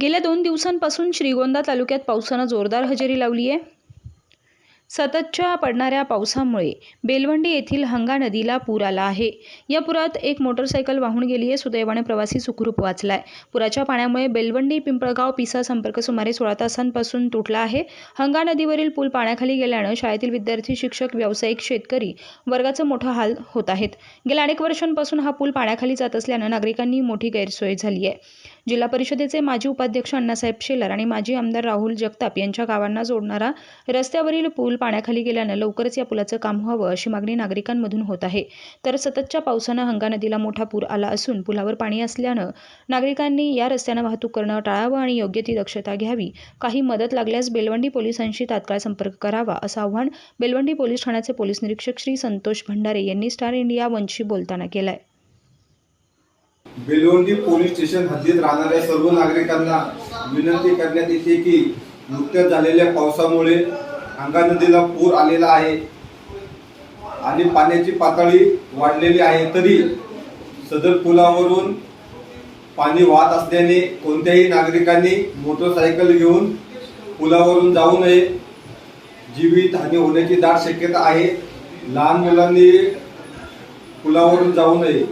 गेल्या दोन दिवसांपासून श्रीगोंदा तालुक्यात पावसानं जोरदार हजेरी लावली आहे. सततच्या पडणाऱ्या पावसामुळे बेलवंडी येथील हंगा नदीला पूर आला आहे. या पुरात एक मोटरसायकल वाहून गेली आहे. सुदैवाने प्रवासी सुखरूप वाचला आहे पुराच्या पाण्यामुळे बेलवंडी पिंपळगाव पिसा संपर्क सुमारे सोळा तासांपासून तुटला आहे. हंगा नदीवरील पूल पाण्याखाली गेल्यानं शाळेतील विद्यार्थी शिक्षक व्यावसायिक शेतकरी वर्गाचं मोठं हाल होत आहेत. गेल्या अनेक वर्षांपासून हा पूल पाण्याखाली जात असल्यानं नागरिकांनी मोठी गैरसोय झाली आहे. जिल्हा परिषदेचे माजी उपाध्यक्ष अण्णासाहेब शेलार आणि माजी आमदार राहुल जगताप यांच्या गावांना जोडणारा रस्त्यावरील पूल पाण्याखाली गेल्यानं लवकरच या पुलाचं काम व्हावं अशी मागणी नागरिकांमधून होत आहे. तर सततच्या पावसानं हंगा नदीला मोठा पूर आला असून पुलावर पाणी असल्यानं नागरिकांनी या रस्त्यानं वाहतूक करणं टाळावं आणि योग्य ती दक्षता घ्यावी. काही मदत लागल्यास बेलवंडी पोलिसांशी तात्काळ संपर्क करावा असं आव्हान बेलवंडी पोलीस ठाण्याचे पोलीस निरीक्षक श्री संतोष भंडारे यांनी स्टार इंडिया वनशी बोलताना केलं आहे बेलवंडी पोलीस स्टेशन हद्दीत राहणाऱ्या सर्व नागरिकांना विनंती करण्यात येते की नुकत्याच झालेल्या पावसामुळे अंगा नदीला पूर आलेला आहे आणि पाण्याची पातळी वाढलेली आहे तरी सदर पुलावरून पाणी वाहत असल्याने कोणत्याही नागरिकांनी मोटरसायकल घेऊन पुलावरून जाऊ नये. जीवित हानी होण्याची दाट शक्यता आहे. लहान मुलांनी पुलावरून जाऊ नये.